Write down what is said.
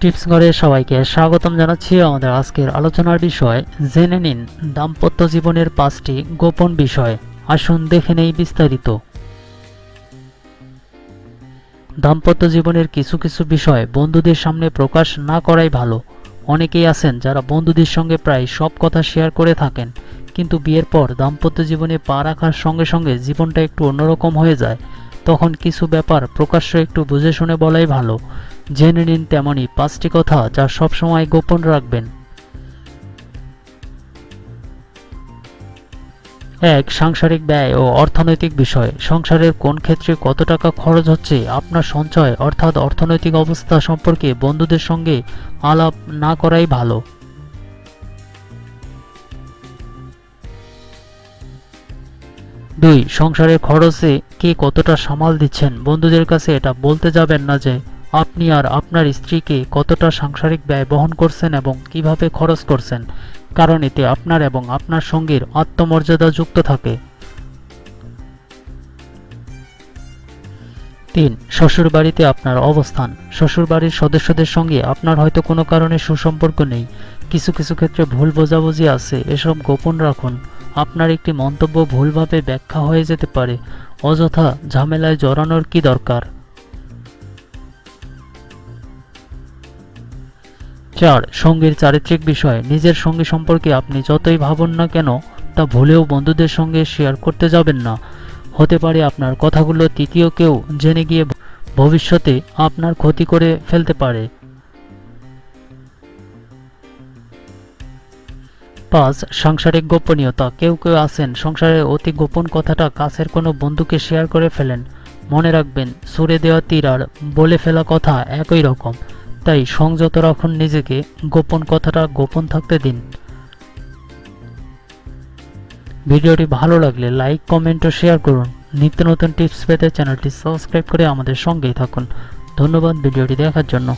Tips ঘরে সবাইকে স্বাগতম জানাচ্ছি আমাদের আজকের আলোচনার বিষয়। জেনে নিন দাম্পত্য জীবনের পাঁচটি গোপন বিষয়। আসুন দেখে নেই বিস্তারিত। দাম্পত্য জীবনের কিছু কিছু বিষয় বন্ধুদের সামনে প্রকাশ না করাই ভালো। অনেকেই আছেন যারা বন্ধুদের সঙ্গে প্রায় সব কথা শেয়ার করে থাকেন, কিন্তু বিয়ের পর দাম্পত্য জীবনে পা রাখার সঙ্গে সঙ্গে জীবনটা একটু অন্যরকম হয়ে যায়। তখন কিছু ব্যাপার প্রকাশ্য একটু বুঝে শুনে বলাই ভালো। জেনে নিন তেমনই পাঁচটি কথা যা সবসময় গোপন রাখবেন। এক, সাংসারিক ব্যয় ও অর্থনৈতিক বিষয়। সংসারের কোন ক্ষেত্রে কত টাকা খরচ হচ্ছে, আপনার সঞ্চয় অর্থাৎ অর্থনৈতিক অবস্থা সম্পর্কে বন্ধুদের সঙ্গে আলাপ না করাই ভালো। দুই, সংসারের খরচে কে কতটা সামাল দিচ্ছেন? বন্ধুদের কাছে এটা বলতে যাবেন না যে আপনি আর আপনার স্ত্রীকে কতটা সাংসারিক ব্যয় বহন করছেন এবং কীভাবে খরচ করছেন? কারণ এতে আপনার এবং আপনার সঙ্গীর আত্মমর্যাদা যুক্ত থাকে। তিন শ্বশুর বাড়িতে আপনার অবস্থান। শ্বশুর বাড়ির সদস্যদের সঙ্গে আপনার হয়তো কোনো কারণে সুসম্পর্ক নেই। কিছু কিছু ক্ষেত্রে ভুল বোঝাবুঝি আছে, এসব গোপন রাখুন। আপনার একটি মন্তব্য ভুলভাবে ব্যাখ্যা হয়ে যেতে পারে। অযথা ঝামেলায় জড়ানোর কি দরকার? চার, সঙ্গীর চারিত্রিক বিষয়। নিজের সঙ্গী সম্পর্কে আপনি যতই ভাবুন না কেন, তা ভুলেও বন্ধুদের সঙ্গে শেয়ার করতে যাবেন না। হতে পারে আপনার কথাগুলো তৃতীয় কেউ জেনে গিয়ে ভবিষ্যতে আপনার ক্ষতি করে ফেলতে পারে। পাঁচ, সাংসারিক গোপনীয়তা। কেউ কেউ আছেন, সংসারের অতি গোপন কথাটা কাছের কোনো বন্ধুকে শেয়ার করে ফেলেন। মনে রাখবেন, সুরে দেওয়া তীর আর বলে ফেলা কথা একই রকম। তাই সংযত রাখুন নিজেকে, গোপন কথাটা গোপন থাকতে দিন। ভিডিওটি ভালো লাগলে লাইক, কমেন্ট ও শেয়ার করুন। নিত্য নতুন টিপস পেতে চ্যানেলটি সাবস্ক্রাইব করে আমাদের সঙ্গেই থাকুন। ধন্যবাদ ভিডিওটি দেখার জন্য।